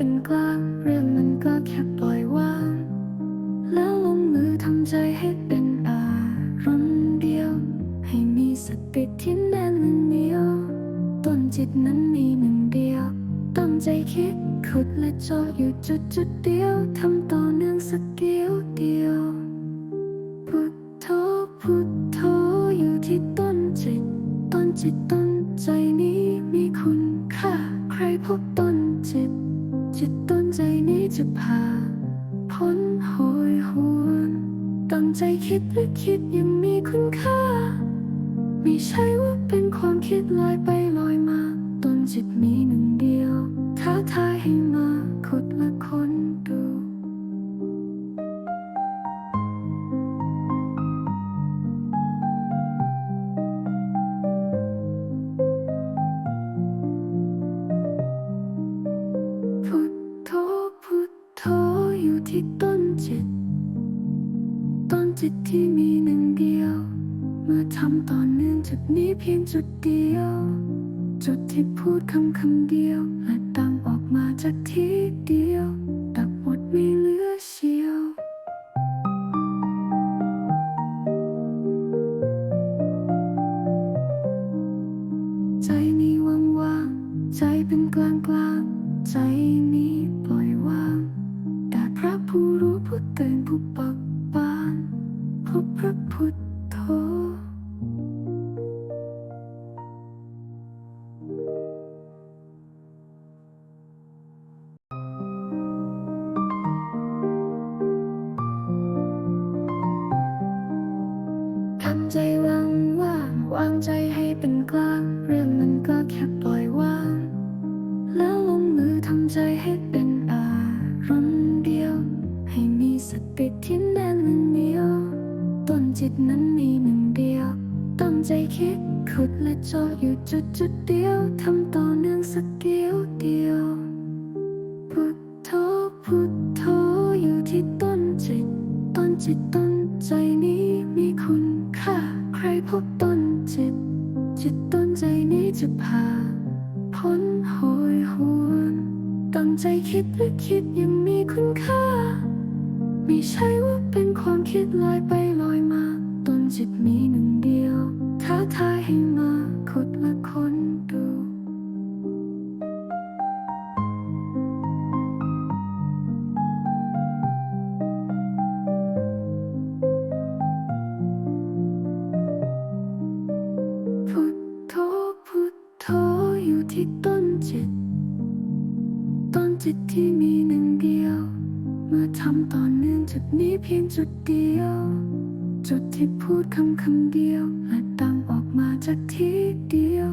เป็นกลางเรื่องมันก็แค่ปล่อยวางแล้วลงมือทำใจให้เป็นอารมณ์เดียว ให้มีสติที่แน่นเหนียวต้นจิตนั้นมีหนึ่งเดียว ตั้งใจคิดขุดและจาะอยู่จุดจุดเดียวทำต่อเนื่องสักเดียวเดียวพุทโธพุทโธอยู่ที่ต้นจิต ต้นจิตต้นใจนี้มีคุณค่าใครพบต้น จิตต้นใจนี้จะพาพ้นโหยหวนตั้งใจคิดและคิดยังมีคุณค่า ไม่ใช่ว่าเป็นความคิดลอยไปลอยมา ต้นจิตมีหนึ่ง จิตที่มีหนึ่งเดียวเมื่อทำต่อเนื่องจุดนี้เพียงจุดเดียว จุดที่พูดคำคำเดียวและดังออกมาจากที่เดียวดับหมดไม่เหลือเชียวใจนี้ว่างว่างๆใจเป็นกลางกลางๆใจนี้ ท จิตนั้นมีหนึ่งเดียว ตั้งใจคิดขุดและจาะอยู่จุดจุดเดียว ทำต่อเนื่องสักเดียวเดียว พุทโธพุทโธอยู่ที่ต้นจิต ต้นจิตต้นใจนี้มีคุณค่า ใครพบต้นจิต จิตต้นใจนี้จะพาพ้นโหยหวนตั้งใจคิดและคิดยังมีคุณค่า ไม่ใช่ว่าเป็นความคิดลอยไป ที่ต้นจิต ต้นจิตที่มีหนึ่งเดียว เมื่อทำต่อเนื่องจุดนี้เพียงจุดเดียว จุดที่พูดคำคำเดียวและดังออกมาจากที่เดียว